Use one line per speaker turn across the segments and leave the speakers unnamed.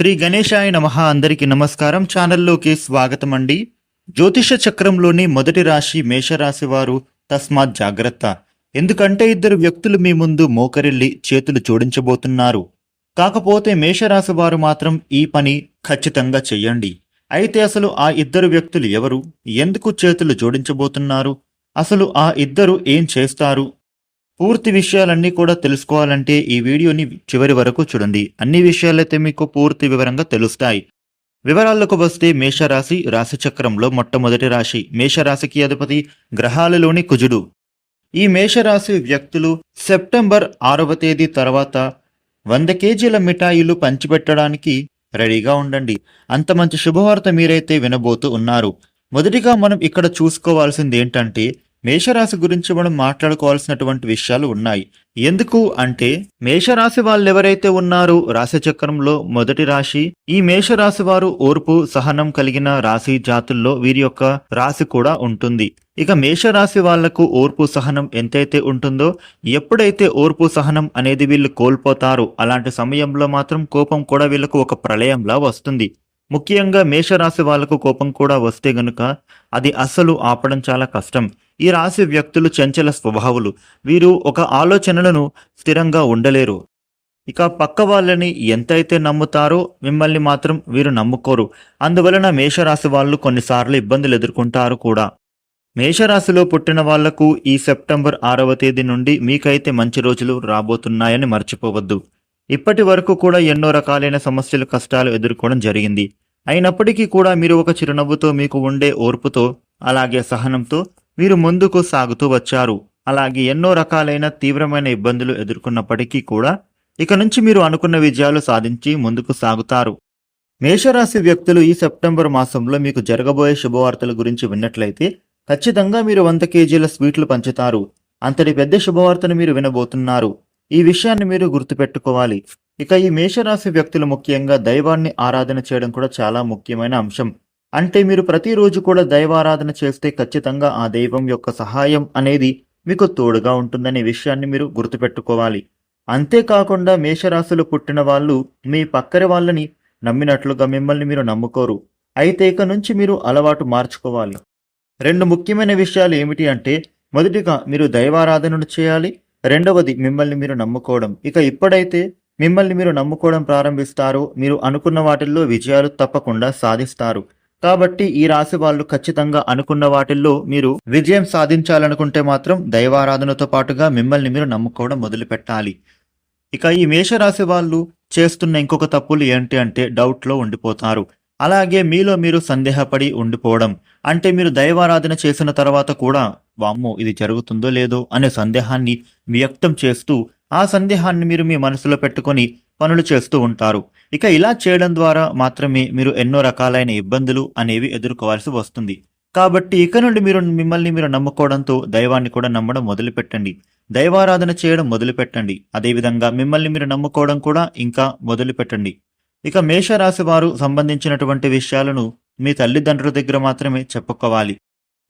శ్రీ గణేశాయ నమః అందరికీ నమస్కారం. ఛానల్లోకి స్వాగతం అండి జ్యోతిష చక్రంలోని మొదటి రాశి మేషరాశి వారు తస్మాత్ జాగ్రత్త. ఎందుకంటే ఇద్దరు వ్యక్తులు మీ ముందు మోకరిల్లి చేతులు జోడించబోతున్నారు. కాకపోతే మేషరాశి వారు మాత్రం ఈ పని ఖచ్చితంగా చెయ్యండి. అయితే అసలు ఆ ఇద్దరు వ్యక్తులు ఎవరు? ఎందుకు చేతులు జోడించబోతున్నారు? అసలు ఆ ఇద్దరు ఏం చేస్తారు? పూర్తి విషయాలన్నీ కూడా తెలుసుకోవాలంటే ఈ వీడియోని చివరి వరకు చూడండి. అన్ని విషయాలైతే మీకు పూర్తి వివరంగా తెలుస్తాయి. వివరాలకు వస్తే మేషరాశి రాశిచక్రంలో మొట్టమొదటి రాశి. మేషరాశికి అధిపతి గ్రహాలలోని కుజుడు. ఈ మేషరాశి వ్యక్తులు సెప్టెంబర్ ఆరవ తేదీ తర్వాత వంద కేజీల మిఠాయిలు పంచిపెట్టడానికి రెడీగా ఉండండి. అంత మంచి శుభవార్త మీరైతే వినబోతూ ఉన్నారు. మొదటిగా మనం ఇక్కడ చూసుకోవాల్సింది ఏంటంటే మేషరాశి గురించి మనం మాట్లాడుకోవాల్సినటువంటి విషయాలు ఉన్నాయి. ఎందుకు అంటే మేషరాశి వాళ్ళు ఎవరైతే ఉన్నారో రాశి చక్రంలో మొదటి రాశి ఈ మేషరాశి వారు ఓర్పు సహనం కలిగిన రాశి జాతుల్లో వీరి యొక్క రాశి కూడా ఉంటుంది. ఇక మేషరాశి వాళ్ళకు ఓర్పు సహనం ఎంతైతే ఉంటుందో ఎప్పుడైతే ఓర్పు సహనం అనేది వీళ్ళు కోల్పోతారో అలాంటి సమయంలో మాత్రం కోపం కూడా వీళ్ళకు ఒక ప్రళయంలా వస్తుంది. ముఖ్యంగా మేషరాశి వాళ్ళకు కోపం కూడా వస్తే గనుక అది అస్సలు ఆపడం చాలా కష్టం. ఈ రాశి వ్యక్తులు చంచల స్వభావులు. వీరు ఒక ఆలోచనలను స్థిరంగా ఉండలేరు. ఇక పక్క వాళ్ళని ఎంతైతే నమ్ముతారో మిమ్మల్ని మాత్రం వీరు నమ్ముకోరు. అందువలన మేషరాశి వాళ్ళు కొన్నిసార్లు ఇబ్బందులు ఎదుర్కొంటారు కూడా. మేషరాశిలో పుట్టిన వాళ్ళకు ఈ సెప్టెంబర్ ఆరవ తేదీ నుండి మీకైతే మంచి రోజులు రాబోతున్నాయని మర్చిపోవద్దు. ఇప్పటి వరకు కూడా ఎన్నో రకాలైన సమస్యలు కష్టాలు ఎదుర్కోవడం జరిగింది. అయినప్పటికీ కూడా మీరు ఒక చిరునవ్వుతో మీకు ఉండే ఓర్పుతో అలాగే సహనంతో మీరు ముందుకు సాగుతూ వచ్చారు. అలాగే ఎన్నో రకాలైన తీవ్రమైన ఇబ్బందులు ఎదుర్కొన్నప్పటికీ కూడా ఇక నుంచి మీరు అనుకున్న విజయాలు సాధించి ముందుకు సాగుతారు. మేషరాశి వ్యక్తులు ఈ సెప్టెంబర్ మాసంలో మీకు జరగబోయే శుభవార్తల గురించి విన్నట్లయితే ఖచ్చితంగా మీరు వంద కేజీల స్వీట్లు పంచుతారు. అంతటి పెద్ద శుభవార్తను మీరు వినబోతున్నారు. ఈ విషయాన్ని మీరు గుర్తుపెట్టుకోవాలి. ఇక ఈ మేషరాశి వ్యక్తులు ముఖ్యంగా దైవాన్ని ఆరాధన చేయడం కూడా చాలా ముఖ్యమైన అంశం. అంటే మీరు ప్రతిరోజు కూడా దైవారాధన చేస్తే ఖచ్చితంగా ఆ దైవం యొక్క సహాయం అనేది మీకు తోడుగా ఉంటుందనే విషయాన్ని మీరు గుర్తుపెట్టుకోవాలి. అంతేకాకుండా మేషరాశులు పుట్టిన వాళ్ళు మీ పక్కరి వాళ్ళని నమ్మినట్లుగా మిమ్మల్ని మీరు నమ్ముకోరు. అయితే ఇక నుంచి మీరు అలవాటు మార్చుకోవాలి. రెండు ముఖ్యమైన విషయాలు ఏమిటి అంటే మొదటిగా మీరు దైవారాధనను చేయాలి రెండవది మిమ్మల్ని మీరు నమ్ముకోవడం. ఇక ఇప్పుడైతే మిమ్మల్ని మీరు నమ్ముకోవడం ప్రారంభిస్తారో మీరు అనుకున్న వాటిల్లో విజయాలు తప్పకుండా సాధిస్తారు. కాబట్టి ఈ రాశి వాళ్ళు ఖచ్చితంగా అనుకున్న వాటిల్లో మీరు విజయం సాధించాలనుకుంటే మాత్రం దైవారాధనతో పాటుగా మిమ్మల్ని మీరు నమ్ముకోవడం మొదలుపెట్టాలి. ఇక ఈ మేషరాశి వాళ్ళు చేస్తున్న ఇంకొక తప్పులు ఏంటి అంటే డౌట్లో ఉండిపోతారు. అలాగే మీలో మీరు సందేహపడి ఉండిపోవడం. అంటే మీరు దైవారాధన చేసిన తర్వాత కూడా వామ్మో ఇది జరుగుతుందో లేదో అనే సందేహాన్ని వ్యక్తం చేస్తూ ఆ సందేహాన్ని మీరు మీ మనసులో పెట్టుకొని పనులు చేస్తూ ఉంటారు. ఇక ఇలా చేయడం ద్వారా మాత్రమే మీరు ఎన్నో రకాలైన ఇబ్బందులు అనేవి ఎదుర్కోవాల్సి వస్తుంది. కాబట్టి ఇక నుండి మీరు మిమ్మల్ని మీరు నమ్ముకోవడంతో దైవాన్ని కూడా నమ్మడం మొదలుపెట్టండి. దైవారాధన చేయడం మొదలుపెట్టండి. అదేవిధంగా మిమ్మల్ని మీరు నమ్ముకోవడం కూడా ఇంకా మొదలుపెట్టండి. ఇక మేషరాశి వారు సంబంధించినటువంటి విషయాలను మీ తల్లిదండ్రుల దగ్గర మాత్రమే చెప్పుకోవాలి.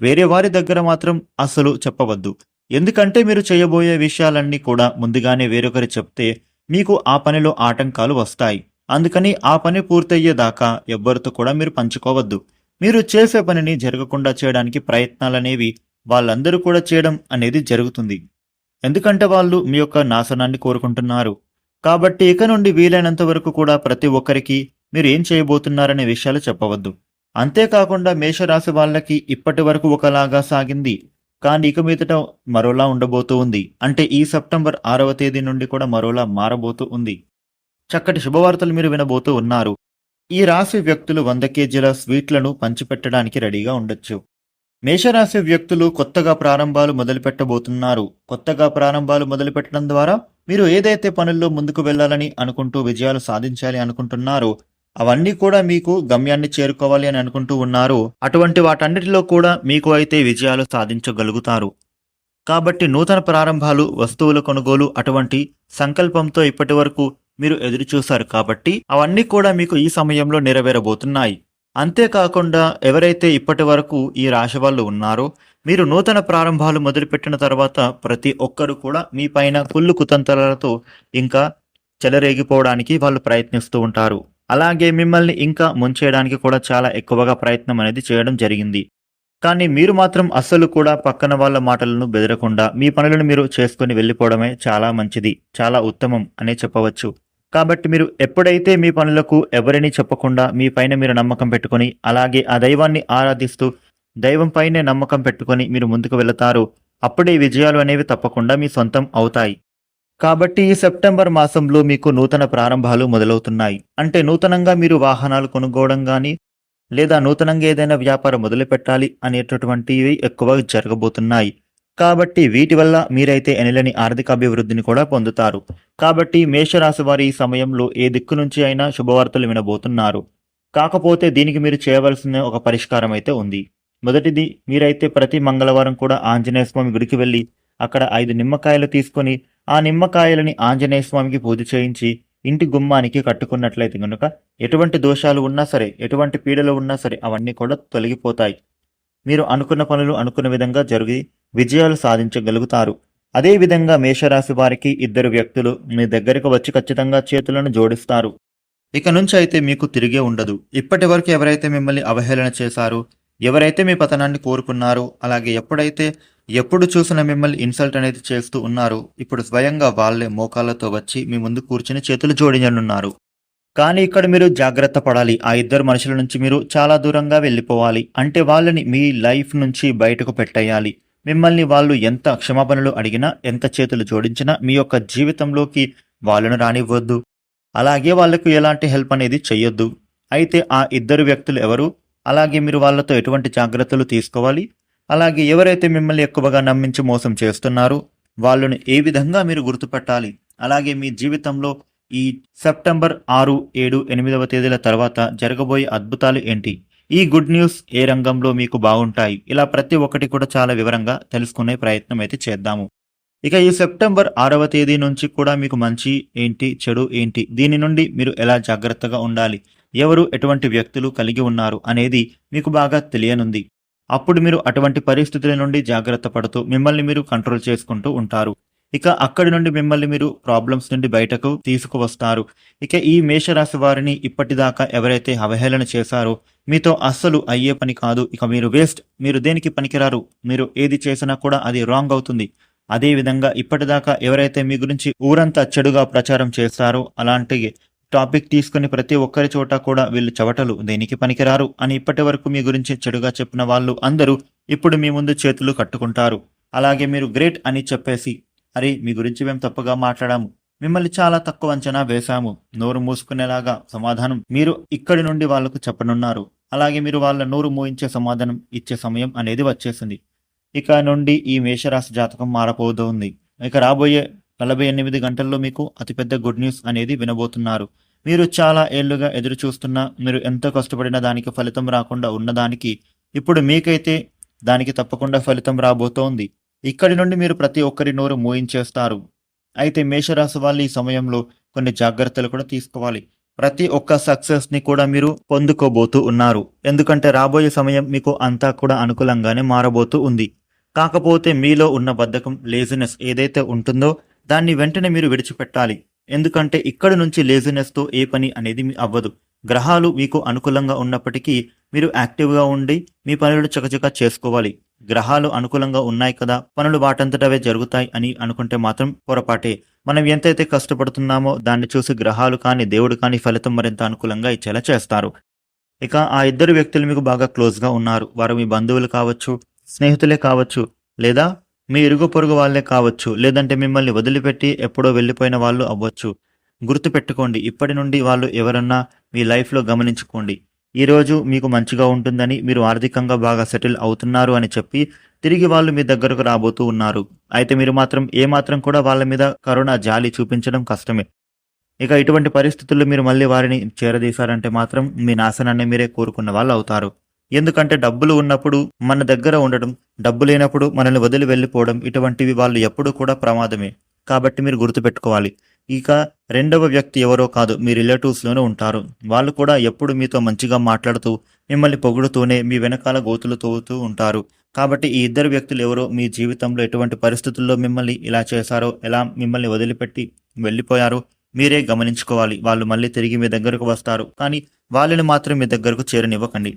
వేరే వారి దగ్గర మాత్రం అసలు చెప్పవద్దు. ఎందుకంటే మీరు చేయబోయే విషయాలన్నీ కూడా ముందుగానే వేరొకరు చెప్తే మీకు ఆ పనిలో ఆటంకాలు వస్తాయి. అందుకని ఆ పని పూర్తయ్యేదాకా ఎవ్వరితో కూడా మీరు పంచుకోవద్దు. మీరు చేసే పనిని జరగకుండా చేయడానికి ప్రయత్నాలనేవి వాళ్ళందరూ కూడా చేయడం అనేది జరుగుతుంది. ఎందుకంటే వాళ్ళు మీ యొక్క నాశనాన్ని కోరుకుంటున్నారు. కాబట్టి ఇక నుండి వీలైనంత వరకు కూడా ప్రతి ఒక్కరికి మీరు ఏం చేయబోతున్నారనే విషయాలు చెప్పవద్దు. అంతేకాకుండా మేషరాశి వాళ్ళకి ఇప్పటి వరకు ఒకలాగా సాగింది. కానీ ఇక మీదట మరోలా ఉండబోతూ ఉంది. అంటే ఈ సెప్టెంబర్ ఆరవ తేదీ నుండి కూడా మరోలా మారబోతూ ఉంది. చక్కటి శుభవార్తలు మీరు వినబోతూ ఉన్నారు. ఈ రాశి వ్యక్తులు వంద కేజీల స్వీట్లను పంచిపెట్టడానికి రెడీగా ఉండొచ్చు. మేషరాశి వ్యక్తులు కొత్తగా ప్రారంభాలు మొదలుపెట్టబోతున్నారు. కొత్తగా ప్రారంభాలు మొదలుపెట్టడం ద్వారా మీరు ఏదైతే పనుల్లో ముందుకు వెళ్ళాలని అనుకుంటూ విజయాలు సాధించాలి అనుకుంటున్నారో అవన్నీ కూడా మీకు గమ్యాన్ని చేరుకోవాలి అని అనుకుంటూ ఉన్నారు. అటువంటి వాటన్నిటిలో కూడా మీకు అయితే విజయాలు సాధించగలుగుతారు. కాబట్టి నూతన ప్రారంభాలు వస్తువుల కొనుగోలు అటువంటి సంకల్పంతో ఇప్పటి వరకు మీరు ఎదురుచూశారు కాబట్టి అవన్నీ కూడా మీకు ఈ సమయంలో నెరవేరబోతున్నాయి. అంతేకాకుండా ఎవరైతే ఇప్పటి వరకు ఈ రాశి వాళ్ళు ఉన్నారో మీరు నూతన ప్రారంభాలు మొదలుపెట్టిన తర్వాత ప్రతి ఒక్కరు కూడా మీ పైన కుళ్ళు కుతంత్రాలతో ఇంకా చెలరేగిపోవడానికి వాళ్ళు ప్రయత్నిస్తూ ఉంటారు. అలాగే మిమ్మల్ని ఇంకా ముంచేయడానికి కూడా చాలా ఎక్కువగా ప్రయత్నం అనేది చేయడం జరిగింది. కానీ మీరు మాత్రం అస్సలు కూడా పక్కన వాళ్ళ మాటలను బెదరకుండా మీ పనులను మీరు చేసుకొని వెళ్ళిపోవడమే చాలా మంచిది చాలా ఉత్తమం అనే చెప్పవచ్చు. కాబట్టి మీరు ఎప్పుడైతే మీ పనులకు ఎవరిని చెప్పకుండా మీ పైన మీరు నమ్మకం పెట్టుకొని అలాగే ఆ దైవాన్ని ఆరాధిస్తూ దైవం పైనే నమ్మకం పెట్టుకొని మీరు ముందుకు వెళతారు అప్పుడే విజయాలు అనేవి తప్పకుండా మీ సొంతం అవుతాయి. కాబట్టి ఈ సెప్టెంబర్ మాసంలో మీకు నూతన ప్రారంభాలు మొదలవుతున్నాయి. అంటే నూతనంగా మీరు వాహనాలు కొనుక్కోవడం కానీ లేదా నూతనంగా ఏదైనా వ్యాపారం మొదలు పెట్టాలి అనేటటువంటివి ఎక్కువ జరగబోతున్నాయి. కాబట్టి వీటి వల్ల మీరైతే ఎనలేని ఆర్థిక అభివృద్ధిని కూడా పొందుతారు. కాబట్టి మేషరాశి వారి ఈ సమయంలో ఏ దిక్కు నుంచి అయినా శుభవార్తలు వినబోతున్నారు. కాకపోతే దీనికి మీరు చేయవలసిన ఒక పరిష్కారం అయితే ఉంది. మొదటిది మీరైతే ప్రతి మంగళవారం కూడా ఆంజనేయ స్వామి గుడికి వెళ్ళి అక్కడ ఐదు నిమ్మకాయలు తీసుకొని ఆ నిమ్మకాయలని ఆంజనేయ స్వామికి పూజ చేయించి ఇంటి గుమ్మానికి కట్టుకున్నట్లయితే కనుక ఎటువంటి దోషాలు ఉన్నా సరే ఎటువంటి పీడలు ఉన్నా సరే అవన్నీ కూడా తొలగిపోతాయి. మీరు అనుకున్న పనులు అనుకున్న విధంగా జరిగి విజయాలు సాధించగలుగుతారు. అదేవిధంగా మేషరాశి వారికి ఇద్దరు వ్యక్తులు మీ దగ్గరకు వచ్చి ఖచ్చితంగా చేతులను జోడిస్తారు. ఇక నుంచి అయితే మీకు తిరిగే ఉండదు. ఇప్పటి వరకు ఎవరైతే మిమ్మల్ని అవహేళన చేశారో ఎవరైతే మీ పతనాన్ని కోరుకున్నారో అలాగే ఎప్పుడైతే ఎప్పుడు చూసిన మిమ్మల్ని ఇన్సల్ట్ అనేది చేస్తూ ఉన్నారో ఇప్పుడు స్వయంగా వాళ్ళే మోకాళ్ళతో వచ్చి మీ ముందు కూర్చుని చేతులు జోడించనున్నారు. కానీ ఇక్కడ మీరు జాగ్రత్త పడాలి. ఆ ఇద్దరు మనుషుల నుంచి మీరు చాలా దూరంగా వెళ్ళిపోవాలి. అంటే వాళ్ళని మీ లైఫ్ నుంచి బయటకు పెట్టేయాలి. మిమ్మల్ని వాళ్ళు ఎంత క్షమాపణలు అడిగినా ఎంత చేతులు జోడించినా మీ యొక్క జీవితంలోకి వాళ్ళను రానివ్వద్దు. అలాగే వాళ్ళకు ఎలాంటి హెల్ప్ అనేది చెయ్యొద్దు. అయితే ఆ ఇద్దరు వ్యక్తులు ఎవరు? అలాగే మీరు వాళ్ళతో ఎటువంటి జాగ్రత్తలు తీసుకోవాలి? అలాగే ఎవరైతే మిమ్మల్ని ఎక్కువగా నమ్మించి మోసం చేస్తున్నారో వాళ్ళను ఏ విధంగా మీరు గుర్తుపట్టాలి? అలాగే మీ జీవితంలో ఈ సెప్టెంబర్ ఆరు ఏడు ఎనిమిదవ తేదీల తర్వాత జరగబోయే అద్భుతాలు ఏంటి? ఈ గుడ్ న్యూస్ ఏ రంగంలో మీకు బాగుంటాయి? ఇలా ప్రతి ఒక్కటి కూడా చాలా వివరంగా తెలుసుకునే ప్రయత్నం అయితే చేద్దాము. ఇక ఈ సెప్టెంబర్ ఆరవ తేదీ నుంచి కూడా మీకు మంచి ఏంటి చెడు ఏంటి? దీని నుండి మీరు ఎలా జాగ్రత్తగా ఉండాలి? ఎవరు ఎటువంటి వ్యక్తులు కలిగి ఉన్నారు అనేది మీకు బాగా తెలియనుంది. అప్పుడు మీరు అటువంటి పరిస్థితుల నుండి జాగ్రత్త పడుతూ మిమ్మల్ని మీరు కంట్రోల్ చేసుకుంటూ ఉంటారు. ఇక అక్కడి నుండి మిమ్మల్ని మీరు ప్రాబ్లమ్స్ నుండి బయటకు తీసుకువస్తారు. ఇక ఈ మేషరాశి వారిని ఇప్పటిదాకా ఎవరైతే అవహేళన చేశారో మీతో అస్సలు అయ్యే పని కాదు. ఇక మీరు వేస్ట్ మీరు దేనికి పనికిరారు? మీరు ఏది చేసినా కూడా అది రాంగ్ అవుతుంది. అదేవిధంగా ఇప్పటిదాకా ఎవరైతే మీ గురించి ఊరంతా చెడుగా ప్రచారం చేస్తారో అలాంటి టాపిక్ తీసుకుని ప్రతి ఒక్కరి చోట కూడా వీళ్ళు చవటలు దేనికి పనికిరారు అని ఇప్పటి వరకు మీ గురించి చెడుగా చెప్పిన వాళ్ళు అందరూ ఇప్పుడు మీ ముందు చేతులు కట్టుకుంటారు. అలాగే మీరు గ్రేట్ అని చెప్పేసి అరే మీ గురించి మేము తప్పుగా మాట్లాడాము. మిమ్మల్ని చాలా తక్కువ అంచనా వేశాము. నోరు మూసుకునేలాగా సమాధానం మీరు ఇక్కడి నుండి వాళ్ళకు చెప్పనున్నారు. అలాగే మీరు వాళ్ళ నోరు మూయించే సమాధానం ఇచ్చే సమయం అనేది వచ్చేసింది. ఇక నుండి ఈ మేషరాశి జాతకం మారబోతోంది. ఇక రాబోయే నలభై ఎనిమిది గంటల్లో మీకు అతిపెద్ద గుడ్ న్యూస్ అనేది వినబోతున్నారు. మీరు చాలా ఏళ్ళుగా ఎదురు చూస్తున్న మీరు ఎంతో కష్టపడిన దానికి ఫలితం రాకుండా ఉన్నదానికి ఇప్పుడు మీకైతే దానికి తప్పకుండా ఫలితం రాబోతోంది. ఇక్కడి నుండి మీరు ప్రతి ఒక్కరి నోరు మూయించేస్తారు. అయితే మేషరాశి వాళ్ళు ఈ సమయంలో కొన్ని జాగ్రత్తలు కూడా తీసుకోవాలి. ప్రతి ఒక్క సక్సెస్ని కూడా మీరు పొందుకోబోతూ ఉన్నారు. ఎందుకంటే రాబోయే సమయం మీకు అంతా కూడా అనుకూలంగానే మారబోతూ ఉంది. కాకపోతే మీలో ఉన్న బద్ధకం లేజినెస్ ఏదైతే ఉంటుందో దాన్ని వెంటనే మీరు విడిచిపెట్టాలి. ఎందుకంటే ఇక్కడ నుంచి లేజినెస్తో ఏ పని అనేది మీ అవ్వదు. గ్రహాలు మీకు అనుకూలంగా ఉన్నప్పటికీ మీరు యాక్టివ్గా ఉండి మీ పనులు చకచక చేసుకోవాలి. గ్రహాలు అనుకూలంగా ఉన్నాయి కదా పనులు వాటంతటవే జరుగుతాయి అని అనుకుంటే మాత్రం పొరపాటే. మనం ఎంతైతే కష్టపడుతున్నామో దాన్ని చూసి గ్రహాలు కానీ దేవుడు కానీ ఫలితం మరింత అనుకూలంగా ఇచ్చేలా చేస్తారు. ఇక ఆ ఇద్దరు వ్యక్తులు మీకు బాగా క్లోజ్గా ఉన్నారు. వారు మీ బంధువులు కావచ్చు స్నేహితులే కావచ్చు లేదా మీ ఇరుగు పొరుగు వాళ్ళే కావచ్చు లేదంటే మిమ్మల్ని వదిలిపెట్టి ఎప్పుడో వెళ్ళిపోయిన వాళ్ళు అవ్వచ్చు. గుర్తుపెట్టుకోండి ఇప్పటి నుండి వాళ్ళు ఎవరన్నా మీ లైఫ్లో గమనించుకోండి. ఈరోజు మీకు మంచిగా ఉంటుందని మీరు ఆర్థికంగా బాగా సెటిల్ అవుతున్నారు అని చెప్పి తిరిగి వాళ్ళు మీ దగ్గరకు రాబోతూ ఉన్నారు. అయితే మీరు మాత్రం ఏమాత్రం కూడా వాళ్ళ మీద కరుణ జాలి చూపించడం కష్టమే. ఇక ఇటువంటి పరిస్థితుల్లో మీరు మళ్ళీ వారిని చేరదీశారంటే మాత్రం మీ నాశనాన్ని మీరే కోరుకున్న వాళ్ళు అవుతారు. ఎందుకంటే డబ్బులు ఉన్నప్పుడు మన దగ్గర ఉండడం డబ్బు లేనప్పుడు మనల్ని వదిలి వెళ్ళిపోవడం ఇటువంటివి వాళ్ళు ఎప్పుడూ కూడా ప్రమాదమే. కాబట్టి మీరు గుర్తుపెట్టుకోవాలి. ఇక రెండవ వ్యక్తి ఎవరో కాదు మీ రిలేటివ్స్లోనే ఉంటారు. వాళ్ళు కూడా ఎప్పుడు మీతో మంచిగా మాట్లాడుతూ మిమ్మల్ని పొగుడుతూనే మీ వెనకాల గోతులు తోగుతూ ఉంటారు. కాబట్టి ఈ ఇద్దరు వ్యక్తులు ఎవరో మీ జీవితంలో ఎటువంటి పరిస్థితుల్లో మిమ్మల్ని ఇలా చేశారో ఎలా మిమ్మల్ని వదిలిపెట్టి వెళ్ళిపోయారో మీరే గమనించుకోవాలి. వాళ్ళు మళ్ళీ తిరిగి మీ దగ్గరకు వస్తారు. కానీ వాళ్ళని మాత్రం మీ దగ్గరకు చేరనివ్వకండి.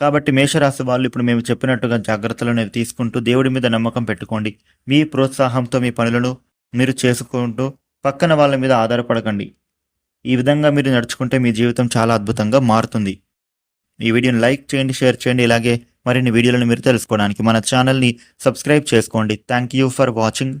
కాబట్టి మేషరాశి వాళ్ళు ఇప్పుడు మేము చెప్పినట్టుగా జాగ్రత్తలను తీసుకుంటూ దేవుడి మీద నమ్మకం పెట్టుకోండి. మీ ప్రోత్సాహంతో మీ పనులను మీరు చేసుకుంటూ పక్కన వాళ్ళ మీద ఆధారపడకండి. ఈ విధంగా మీరు నడుచుకుంటే మీ జీవితం చాలా అద్భుతంగా మారుతుంది. ఈ వీడియోని లైక్ చేయండి షేర్ చేయండి. ఇలాగే మరిన్ని వీడియోలను మీరు తెలుసుకోవడానికి మన ఛానల్ని సబ్స్క్రైబ్ చేసుకోండి. Thank you for watching.